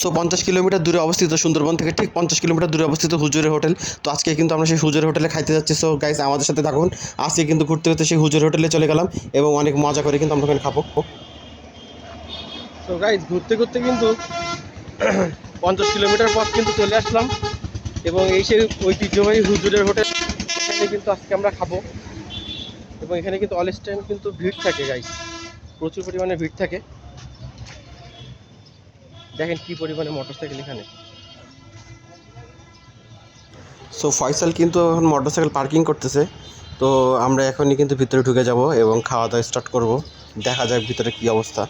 So পঞ্চাশ kilometre দূরে অবস্থিত সুন্দরবন থেকে ঠিক পঞ্চাশ কিলোমিটার দূরে অবস্থিত হুজুরের হোটেল। তো আজকে কিন্তু আমরা সেই হুজুরের হোটেলে খাইতে যাচ্ছি। সো গাইস আমাদের সাথে থাকুন। আজকে কিন্তু ঘুরতে ঘুরতে সেই হুজুরের হোটেলে চলে গেলাম এবং অনেক মজা করে কিন্তু আমরা ওখানে খাব। তো গাইজ ঘুরতে ঘুরতে কিন্তু পঞ্চাশ কিলোমিটার পথ কিন্তু চলে আসলাম এবং এই সেই ঐতিহ্যবাহী হুজুরের হোটেল এখানে কিন্তু আজকে আমরা খাব। এবং এখানে কিন্তু অল টাইম কিন্তু ভিড় থাকে গাইজ প্রচুর পরিমাণে ভিড় থাকে। দেখেন কি পরিমাণে মোটরসাইকেল এখানে। সো ফয়সাল কিন্তু এখন মোটরসাইকেল পার্কিং করতেছে। তো আমরা এখনই কিন্তু ভিতরে ঢুকে যাব এবং খাওয়া দাওয়া স্টার্ট করব। দেখা যাক ভিতরে কি অবস্থা।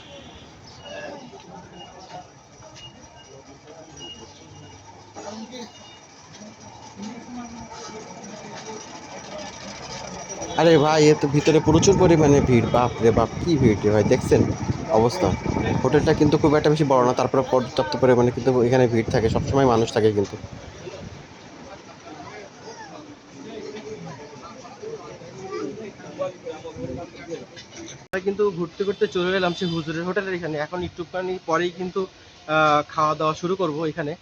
আরে ভাই, এ তো ভিতরে প্রচুর পরিমাণে ভিড়। বাপ রে বাপ, কি ভিড় ভাই, দেখছেন? অবস্থা। হোটেলটা কিন্তু খুব একটা বেশি বড় না, তারপরে পর্যাপ্ত পরিমাণে কিন্তু এখানে ভিড় থাকে, সবসময় মানুষ থাকে কিন্তু। আমরা কিন্তু ঘুরতে ঘুরতে চলে এলাম সেই হুজুরের হোটেলের এখানে। এখন একটুখানি পরেই কিন্তু খাওয়া দাওয়া শুরু করব এখানে।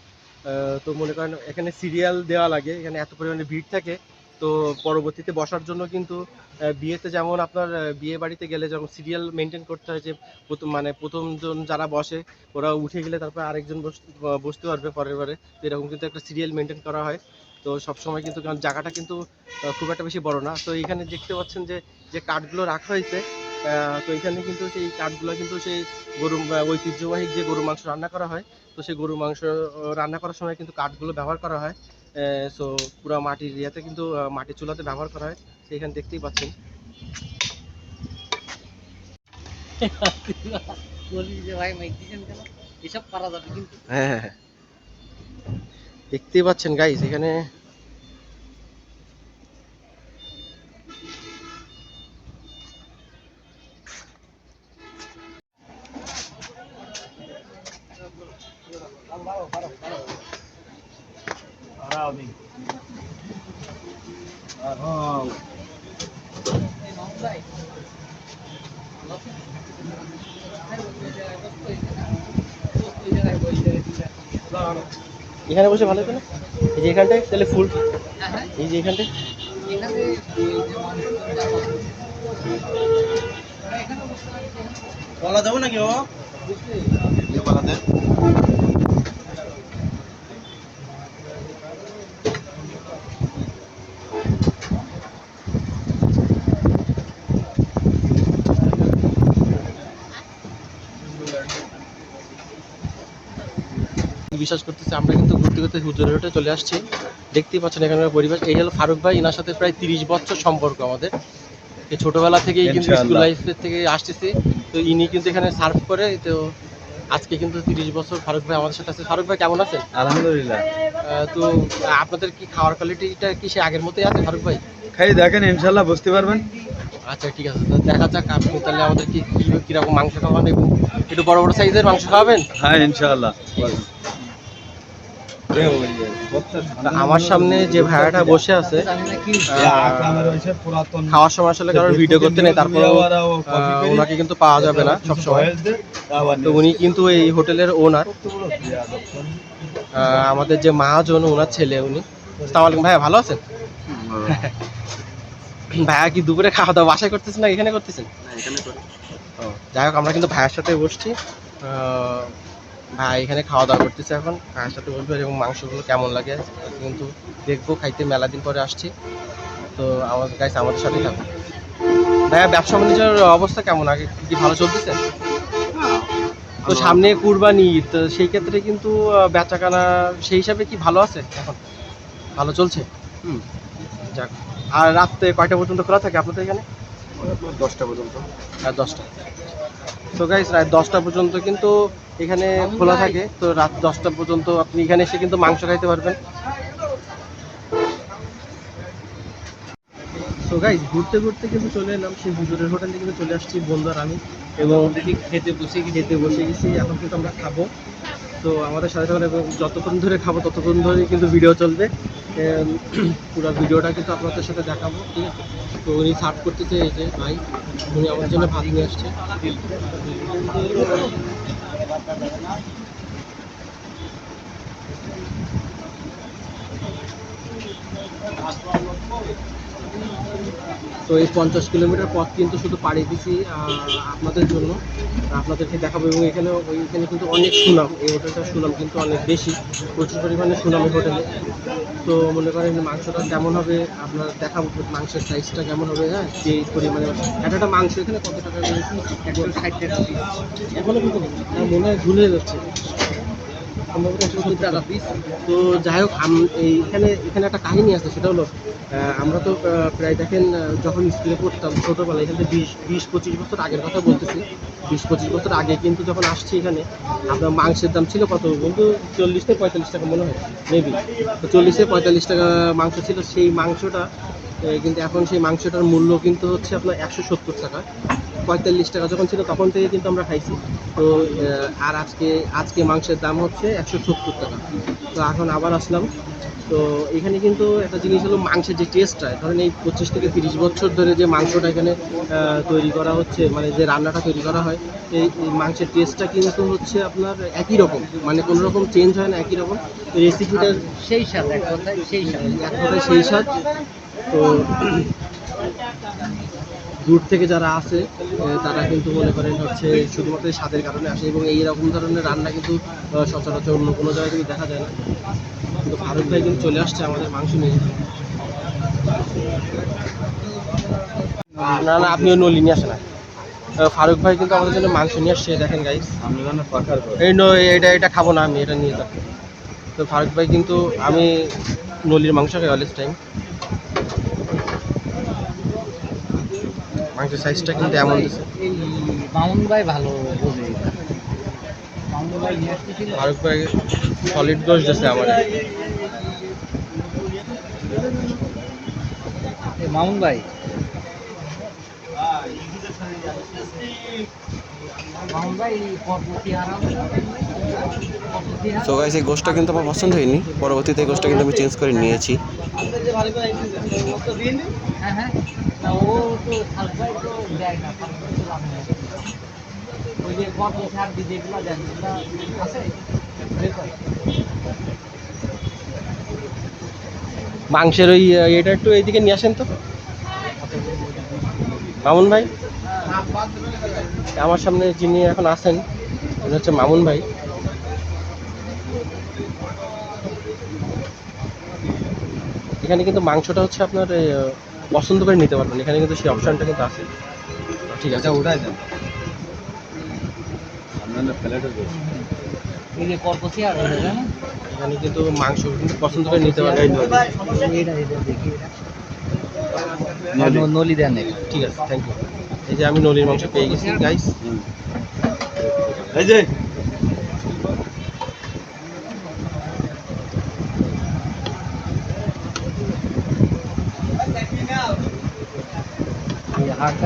তো মনে করেন এখানে সিরিয়াল দেওয়া লাগে, এখানে এত পরিমাণে ভিড় থাকে। তো পরবর্তীতে বসার জন্য কিন্তু বিয়েতে যেমন আপনার বিয়ে বাড়িতে গেলে যেমন সিরিয়াল মেনটেন করতে হয় যে, প্রথম মানে প্রথমজন যারা বসে, ওরা উঠে গেলে তারপর আরেকজন বস- বসতে পারবে পরের বারে। তো এরকম কিন্তু একটা সিরিয়াল মেনটেন করা হয়। তো সবসময় কিন্তু কারণ জায়গাটা কিন্তু খুব একটা বেশি বড় না। তো এখানে দেখতে পাচ্ছেন যে যে কাঠগুলো রাখা হয়েছে তো এখানে কিন্তু সেই কাঠগুলো কিন্তু সেই গরু ঐতিহ্যবাহী যে গরু মাংস রান্না করা হয়, তো সেই গরু মাংস রান্না করার সময় কিন্তু কাঠগুলো ব্যবহার করা হয়। সো পুরো মাটির ইয়েতে কিন্তু আহ, মাটির চুলাতে ব্যবহার করা হয় তো এখানে দেখতেই পাচ্ছেন। বলি যে ভাই মাইক দিছেন কেন এসব করা যাবে কিন্তু হ্যাঁ হ্যাঁ, হ্যাঁ। দেখতেই পাচ্ছেন গাইস এখানে এখানে বসে ভালো হতো না? এই যে এখানটায় তাহলে ফুল। এই যে এখানটায়। এখানে বলা যাব নাকি বাবা? বিশ্বাস করতেছি আমরা কিন্তু ঘুরতে ঘুরতে হুজুরের হোটে চলে আসছি। দেখতেই পাচ্ছেন এখানকার পরিবেশ। এই হলো ফারুক ভাই এনার সাথে প্রায় তিরিশ বছর সম্পর্ক আমাদের। এই ছোটবেলা থেকেই কিন্তু স্কুল লাইফের থেকে আসতেছি। তো ইনি কিন্তু এখানে সার্ভ করে তো আজকে কিন্তু তিরিশ বছর ফারুক ভাই আমাদের সাথে আছে। ফারুক ভাই কেমন আছেন? আলহামদুলিল্লাহ। তো আপনাদের কি খাওয়ার কোয়ালিটিটা কি সে আগের মতোই আছে ফারুক ভাই? খাই দেখেন ইনশাল্লাহ বুঝতে পারবেন। আচ্ছা ঠিক আছে। তো দেখা যাক আপনি তাহলে আমাদের কি কীরকম মাংস খাওয়ান এবং একটু বড় বড় সাইজের মাংস খাওয়াবেন? হ্যাঁ ইনশাল্লাহ আমার সামনে যে ভাড়াটা বসে আছে খাওয়ার সময় আসলে কারোর ভিডিও করতে নেই তারপরে ওনাকে কিন্তু পাওয়া যাবে না সবসময়। তো উনি কিন্তু এই হোটেলের ওনার আমাদের যে মহাজন ওনার ছেলে উনি। আসসালামু আলাইকুম ভাইয়া ভালো আছেন? ভাইয়া কি দুপুরে খাওয়া দাওয়া বাসায় করতেছেন না এখানে করতেছেন? যাই হোক আমরা কিন্তু ভাইয়ের সাথে বসছি। ভাই এখানে খাওয়া দাওয়া করতেছে এখন। ভাইয়ের সাথে বলব এবং মাংসগুলো কেমন লাগে কিন্তু দেখব খাইতে মেলা দিন পরে আসছি। তো আমাদের গাইস আমাদের সাথেই থাকুন। ভাইয়া ব্যবসা বাণিজ্যের অবস্থা কেমন? আগে কি ভালো চলতেছে? তো সামনে কুরবানি তো সেই ক্ষেত্রে কিন্তু বেচাকেনা সেই হিসাবে কি ভালো আছে এখন? ভালো চলছে? হুম। যাক। আর রাত্রে কয়টা পর্যন্ত খোলা থাকে আপনাদের এখানে? দশটা পর্যন্ত। রাত দশটা। তো গাইস রাত দশটা পর্যন্ত কিন্তু এখানে খোলা থাকে। তো রাত দশটা পর্যন্ত আপনি এখানে এসে কিন্তু মাংস খাইতে পারবেন। গাইস ঘুরতে ঘুরতে কিন্তু চলে এলাম। সেই হুজুরের হোটেলে কিন্তু চলে আসছি বন্ধু আর আমি। এবং খেতে বসে খেতে বসে গেছি। এখন কিন্তু আমরা খাব। তো আমাদের সাথে সাথে যতক্ষণ ধরে খাব, ততক্ষণ ধরে কিন্তু ভিডিও চলবে। পুরো ভিডিওটা কিন্তু আপনাদের সাথে দেখাবো, ঠিক আছে? তো উনি সার্ভ করতে যে ভাই। উনি আমার জন্য ভাত নিয়ে আসছে। Thank you. তো এই পঞ্চাশ কিলোমিটার পথ কিন্তু শুধু পাড়ি দিছি আপনাদের জন্য। আপনাদেরকে দেখাবো এবং এখানে ওইখানে কিন্তু অনেক সুনাম। এই হোটেলটার সুনাম কিন্তু অনেক বেশি। প্রচুর পরিমাণে সুনাম এই হোটেলে। তো মনে করেন মাংসটা কেমন হবে? আপনার দেখাবো মাংসের সাইজটা কেমন হবে হ্যাঁ? যে পরিমাণে একটা একটা মাংস এখানে কত টাকা করে? একশো ষাট টাকা পিস এখনও কিন্তু মনে হয় ঝুলে যাচ্ছে। সম্ভবত সত্তর টাকা পিস তো যাই হোক, আম- এই এখানে একটা কাহিনী আছে, সেটা হলো আমরা তো প্রায় দেখেন যখন স্কুলে পড়তাম ছোটোবেলায়, এখান বিশ বিশ পঁচিশ বছর আগের কথা বলতেছি। বিশ পঁচিশ বছর আগে কিন্তু যখন আসছি এখানে আপনার মাংসের দাম ছিল কত? কিন্তু চল্লিশ থেকে পঁয়তাল্লিশ টাকা মনে হয় মেবি তো চল্লিশ থেকে পঁয়তাল্লিশ টাকা মাংস ছিল, সেই মাংসটা কিন্তু এখন সেই মাংসটার মূল্য কিন্তু হচ্ছে আপনার একশো সত্তর টাকা। পঁয়তাল্লিশ টাকা যখন ছিল তখন থেকে কিন্তু আমরা খাইছি। তো আর আজকে আজকে মাংসের দাম হচ্ছে একশো সত্তর টাকা। তো এখন আবার আসলাম। তো এখানে কিন্তু একটা জিনিস হলো মাংসের যে টেস্টটা ধরেন এই পঁচিশ থেকে তিরিশ বছর ধরে যে মাংসটা এখানে তৈরি করা হচ্ছে মানে যে রান্নাটা তৈরি করা হয় এই মাংসের টেস্টটা কিন্তু হচ্ছে আপনার একই রকম মানে কোনো রকম চেঞ্জ হয় না একই রকম রেসিপিটা সেই স্বাদ এক কথায় সেই স্বাদ। এক কথায় সেই স্বাদ। তো দূর থেকে যারা আসে তারা কিন্তু মনে করেন হচ্ছে শুধুমাত্র স্বাদের কারণে আসে এবং এই রকম ধরনের রান্না কিন্তু সচরাচর অন্য কোনো জায়গায় কিন্তু দেখা যায় না। কিন্তু ফারুক ভাই কিন্তু চলে আসছে আমাদের মাংস নিয়ে। না না আপনিও নলি নিয়ে আসেন। ফারুক ভাই কিন্তু আমাদের জন্য মাংস নিয়ে আসছে দেখেন গাইস এই নো এটা এটা খাব না আমি এটা নিয়ে যাব তো ফারুক ভাই কিন্তু আমি নলির মাংস খাই অলেজ টাইম মাংসের সাইজটা কিন্তু এমন দিছে। মামুন ভাই ভালো বোঝে। ফারুক ভাই সলিড দোষ দিছে আমার এই মামুন ভাই সো গাইস এই গোষ্ঠটা কিন্তু আমার পছন্দ হয়নি। পরবর্তীতে এই গোষ্ঠটা কিন্তু আমি চেঞ্জ করে নিয়েছি। হ্যাঁ হ্যাঁ। তো তো তো ওই যে কত সার দিয়ে যেগুলো দেন আছে। মাংসের ওই এটা একটু এইদিকে নিয়ে আসেন তো। মামুন ভাই? আমার সামনে যিনি এখন আছেন, উনি হচ্ছে মামুন ভাই। এখানে কিন্তু মাংসটা হচ্ছে আপনার পছন্দ করে নিতে পারবেন। এখানে কিন্তু সেই অপশনটা কিন্তু আছে। ঠিক আছে আচ্ছা ওটাই দেন। এই যে কর্কশি আর এটা এখানে কিন্তু মাংস কিন্তু পছন্দ করে নিতে পারবেন এটা এটা। দেখি নলি। এটা নলি দেন ঠিক আছে থ্যাংক ইউ এই যে আমি নলির মাংস পেয়ে গেছি গাইস এই যে।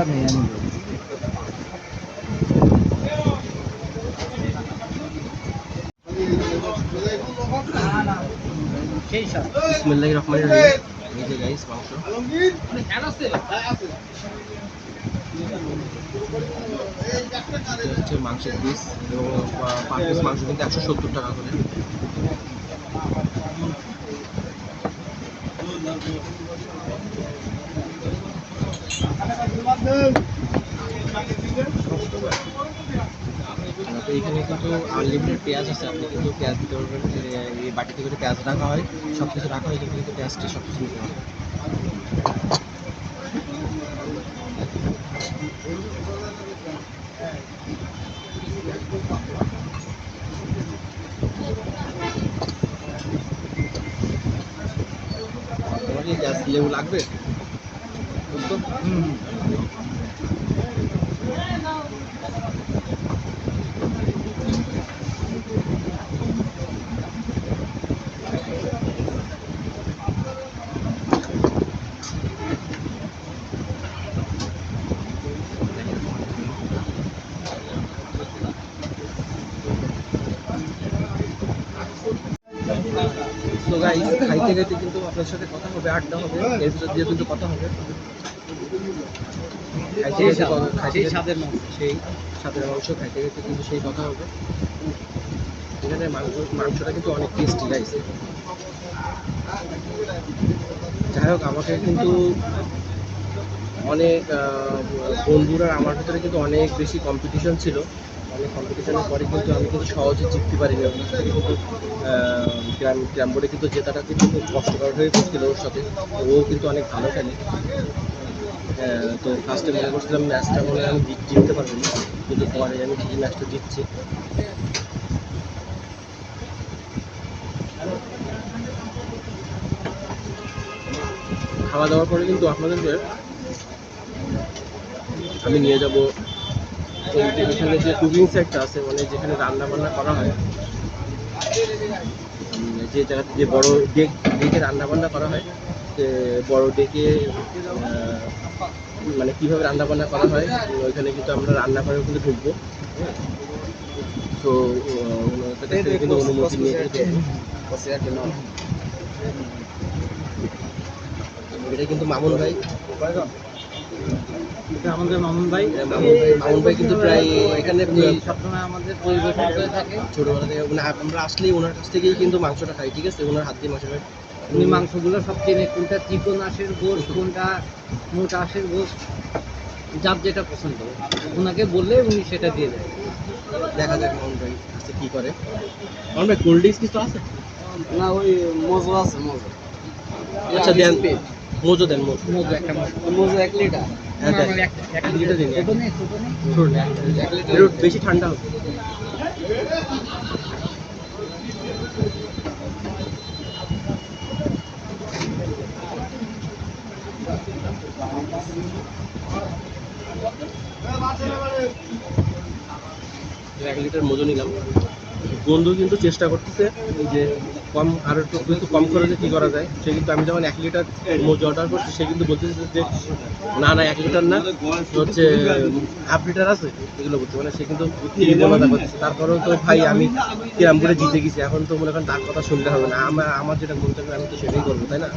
নিয়ে সেই স্বাদ বিসমিল্লাহির রহমানির রহিম। এই যে গাইস মাংস। হচ্ছে মাংসের পিস এবং পার পিস মাংস কিন্তু একশো সত্তর টাকা করে। তো এখানে কিন্তু আনলিমিটেড পেঁয়াজ আছে, আপনি কিন্তু পেঁয়াজ দিতে পারবেন এই বাটিতে করে পেঁয়াজ রাখা হয় সব কিছু রাখা হয় কিন্তু কিন্তু পেঁয়াজটা সব কিছু নিতে হবে গ্যাস লেবু লাগবে? বুঝতো? খাইতে কিন্তু আপনার সাথে কথা হবে আড্ডা হবে এর ভিতর দিয়ে কিন্তু কথা হবে। খাইতে খাইতে সেই স্বাদের মাংস। সেই স্বাদের মাংস খাইতে খাইতে কিন্তু সেই কথা হবে। এখানে মাংস মাংসটা কিন্তু অনেক টেস্টি গাইছে যাই হোক আমাকে কিন্তু অনেক বন্ধুরা আমার ভিতরে কিন্তু অনেক বেশি কম্পিটিশন ছিল। অনেক কম্পিটিশনের পরে কিন্তু আমি কিন্তু সহজে জিততে পারিনি। ওর থেকে কিন্তু গ্রাম গ্রাম বোর্ডে কিন্তু জেতাটা কিন্তু খুব কষ্টকর হয়ে পড়ছিল ওর সাথে। ও কিন্তু অনেক ভালো খেলে। আহ, তো ফার্স্টে মনে করছিলাম ম্যাচটা মনে হয় আমি জিত- জিততে পারব না। কিন্তু পরে আমি ঠিকই ম্যাচটা জিতছি। খাওয়া দাওয়ার পরে কিন্তু আপনাদেরকে আমি নিয়ে যাব এখানে যে কুকিং সাইডটা আছে মানে যেখানে রান্না বান্না করা হয় যে জায়গাতে যে বড় ডেক ডেকে রান্না বান্না করা হয় বড় ডেকে মানে কীভাবে রান্না বান্না করা হয়, ওইখানে কিন্তু আমরা রান্না করে কিন্তু ঢুকবো। তো কিন্তু অনুমতি নিয়ে এটা কিন্তু মামুন ভাই। আমাদের মামুন ভাই। মামুন ভাই কিন্তু প্রায় এখানে উনি সবসময় আমাদের পরিবেশন করে থাকে। ছোটবেলা থেকে মানে আমরা আসলেই ওনার কাছ থেকেই কিন্তু মাংসটা খাই ঠিক আছে? ওনার হাত দিয়ে মাংস খাই। উনি মাংসগুলো সব চেনে কোনটা চিকন আঁশের গোস কোনটা মোটা আঁশের গোস যার যেটা পছন্দ। ওনাকে বললে উনি সেটা দিয়ে দেয়। দেখা যাক মামুন ভাই আজকে কি করে। মামুন ভাই কোল্ড ড্রিঙ্কস কিছু আছে? না ওই মজো আছে মজো আচ্ছা দেন। মোজো দেন মোজো। মজো একটা মজো এক লিটার। একটু বেশি ঠান্ডা হবে। এক লিটার মজু নিলাম। বন্ধু কিন্তু চেষ্টা করতেছে এই যে কম আর একটু একটু কম খরচে কী করা যায়? সে কিন্তু আমি যখন এক লিটার মজু অর্ডার করছি, সে কিন্তু বলতেছে যে না না, এক লিটার না হচ্ছে হাফ লিটার আছে, এগুলো বলছে। মানে সে কিন্তু তারপরেও তো ভাই আমি কিরাম করে জিতে গেছি, এখন তো মনে করেন তার কথা শুনতে হবে না। আমার আমার যেটা মন থাকবে, আমি তো সেটাই করব, তাই না?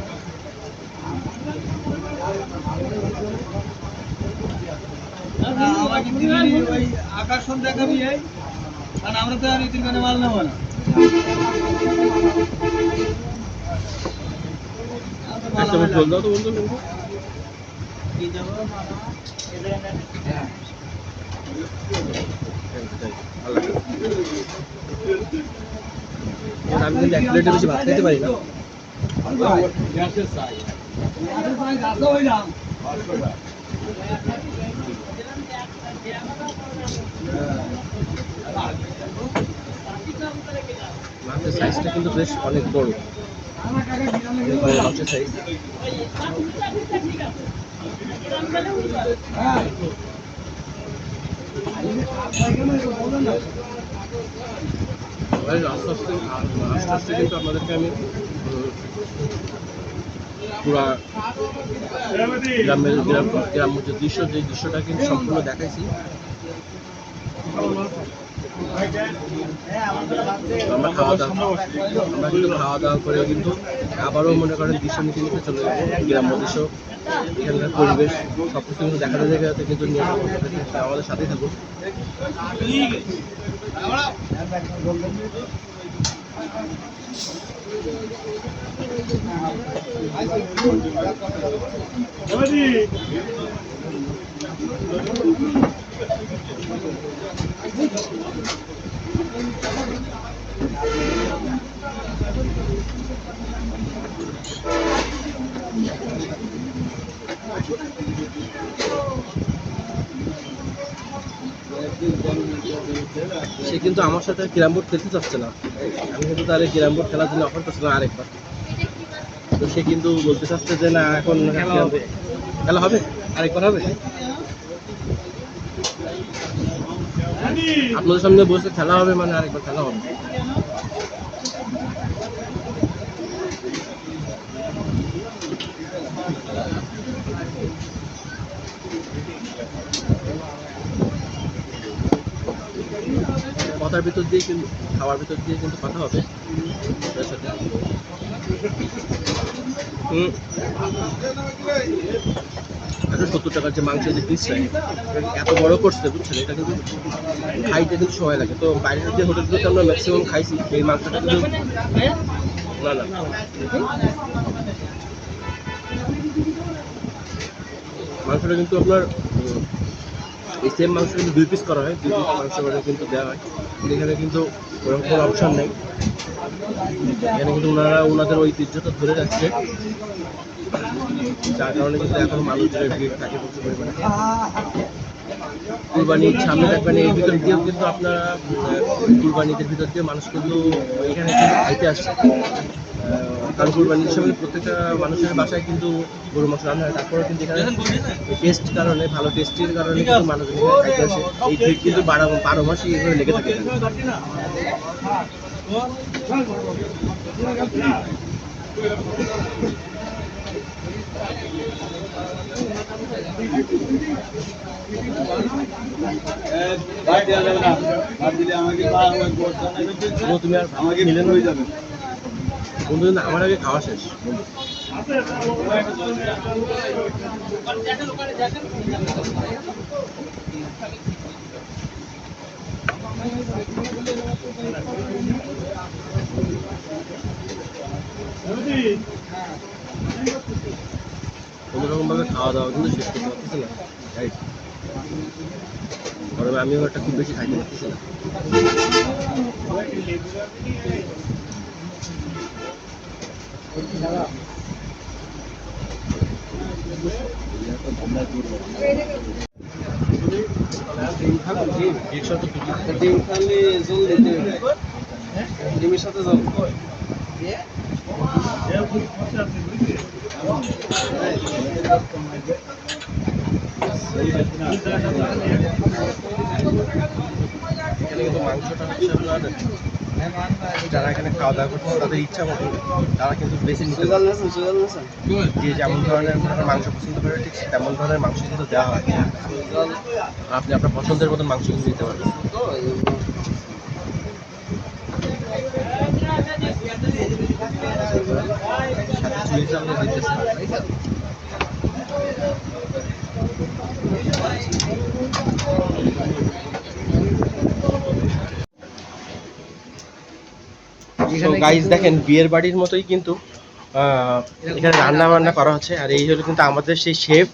আমাকে আকর্ষণ দেখাবি আমরা তো আর ইতির মাল নেব না। একটা আমি কিন্তু এক প্লেটের বেশি ভাত খেতে পারি না। মাছের সাইজটা কিন্তু বেশ অনেক বড়। সাইজ আস্তে আস্তে আস্তে আস্তে কিন্তু আপনাদেরকে আমি পুরা গ্রামের গ্রাম গ্রাম্য যে দৃশ্য, যে দৃশ্যটা কিন্তু সম্পূর্ণ দেখাইছি। আমরা খাওয়া দাওয়া আমরা কিন্তু খাওয়া দাওয়া করে কিন্তু আবারও মনে করেন দৃশ্য নিতে চলে যাব। গ্রাম্য দৃশ্য, এখানকার পরিবেশ সব কিছু কিন্তু দেখাতে দেখাতে কিন্তু নিয়ে। আমাদের সাথেই থাকুন। সে কিন্তু আমার সাথে ক্যারাম বোর্ড খেলতে চাচ্ছে না। আমি কিন্তু তাহলে ক্যারাম বোর্ড খেলার জন্য অফার করছিলাম আরেকবার। তো সে কিন্তু বলতে চাচ্ছে যে না এখন খেলা হবে। খেলা হবে? আরেকবার হবে? আপনাদের সামনে বসে খেলা হবে মানে আরেকবার খেলা হবে। কথার ভিতর দিয়ে কিন্তু, খাওয়ার ভিতর দিয়ে কিন্তু কথা হবে। হুম। একশো সত্তর টাকার যে মাংসের যে পিসটা এত বড় করছে, বুঝছেন? এটা কিন্তু খাইতে কিন্তু সময় লাগে। তো বাইরের যে হোটেলগুলোতে আমরা ম্যাক্সিমাম খাইছি, এই মাংসটা কিন্তু না না। মাংসটা কিন্তু আপনার এই সেম মাংস কিন্তু দুই পিস করা হয়, দুই পিস মাংস কিন্তু দেওয়া হয়। এখানে কিন্তু ওরকম কোনো অপশন নেই। এখানে কিন্তু ওনারা ওনাদের ঐতিহ্যটা ধরে রাখছে। যার কারণে কিন্তু এখন মানুষজনের ভিড় থাকে প্রচুর পরিমাণে। কুরবানির সামনে থাকবেন এর ভিতর দিয়েও কিন্তু আপনারা কুরবানিদের ভিতর দিয়ে মানুষ কিন্তু এখানে খাইতে আসছে। কারণ কুরবানির সময় প্রত্যেকটা মানুষের বাসায় কিন্তু গরু মাংস রান্না হয় তারপরে কিন্তু এখানে টেস্ট কারণে, ভালো টেস্টের কারণে কিন্তু মানুষ খাইতে আসে। এই ভিড় কিন্তু বারো বারো মাসই এভাবে লেগে থাকে। আমাকে মিলেন হয়ে যাবে বন্ধু আমার আগে খাওয়া শেষ কোনোরকম ভাবে খাওয়া দাওয়া কিন্তু শেষ করতে পারতেছি না। রাইট গরমে আমিও একটা খুব বেশি খাইতে পারতেছি না। ডিম খালি জল দিতে ডিমের সাথে জল। যারা এখানে খাওয়া দাওয়া করছে তাদের ইচ্ছা মতো তারা কিন্তু বেশি নিতে যে যেমন ধরনের মাংস পছন্দ করে ঠিক তেমন ধরনের মাংস কিন্তু দেওয়া হয়। আপনি আপনার পছন্দের মতন মাংস কিন্তু দিতে পারবেন। গাইস দেখেন, বিয়ের বাড়ির মতোই কিন্তু এখানে রান্না বান্না করা হচ্ছে। আর এই হলো কিন্তু আমাদের সেই শেফ।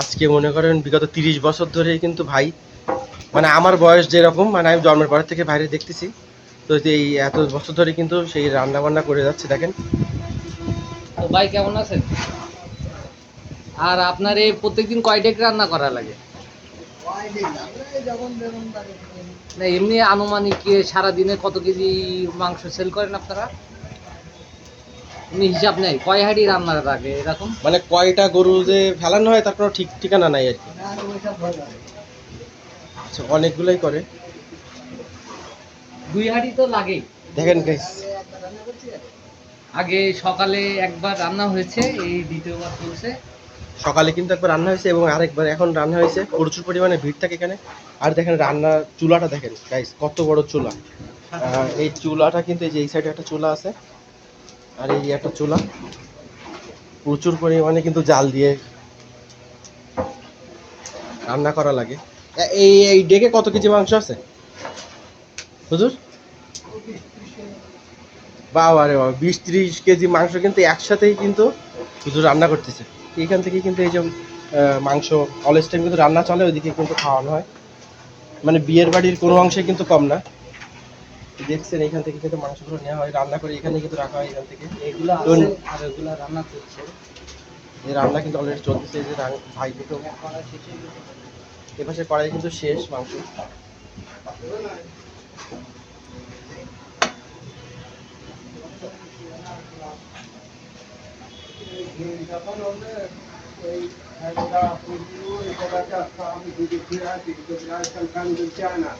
আজকে মনে করেন বিগত তিরিশ বছর ধরে কিন্তু ভাই মানে আমার বয়স যেরকম মানে আমি জন্মের পর থেকে বাইরে দেখতেছি। তো এই এত বছর ধরে কিন্তু সেই রান্না বান্না করে যাচ্ছে দেখেন। তো ভাই কেমন আছেন? আর আপনার এই প্রত্যেকদিন কয় ডেক রান্না করা লাগে? না এমনি আনুমানিক কি সারাদিনে কত কেজি মাংস সেল করেন আপনারা? এমনি হিসাব নেই কয় হাঁড়ি রান্না লাগে এরকম? মানে কয়টা গরু যে ফেলানো হয় তার কোনো ঠিক ঠিকানা নাই আর কি। আচ্ছা, অনেকগুলোই করে। দুই হাঁড়ি তো লাগেই। দেখেন গাইস আগে সকালে একবার রান্না হয়েছে এই দ্বিতীয়বার চলছে। সকালে কিন্তু একবার রান্না হয়েছে এবং আরেকবার এখন রান্না হয়েছে। প্রচুর পরিমাণে ভিড় থাকে এখানে। আর দেখেন রান্না চুলাটা দেখেন গাইস কত বড় চুলা। এই চুলাটা কিন্তু এই যে এই সাইডে একটা চুলা আছে। আর এই একটা চুলা। প্রচুর পরিমাণে কিন্তু জাল দিয়ে রান্না করা লাগে। এই এই ডেকে কত কেজি মাংস আছে? হুজুর? বাবা রে বাবা বিশ ত্রিশ কেজি মাংস কিন্তু একসাথেই কিন্তু হুজুর রান্না করতেছে। এইখান থেকে কিন্তু এই যে মাংস অলএস টাইম কিন্তু রান্না চলে ওইদিকে কিন্তু খাওয়ানো হয়। মানে বিয়ের বাড়ির কোনো অংশে কিন্তু কম না। দেখছেন এখান থেকে কিন্তু মাংসগুলো নেওয়া হয় রান্না করে এখানে কিন্তু রাখা হয় এখান থেকে। এগুলো আর এগুলো রান্না চলছে। এই রান্না কিন্তু অলরেডি চলতেছে যে ভাই কিন্তু এপাশে কড়াই কিন্তু শেষ মাংস। তখন আমরা এই একটা পুরো একটা কাজ আমি দিদি ফিরা দিদি তো আজকাল কাজ চলছে না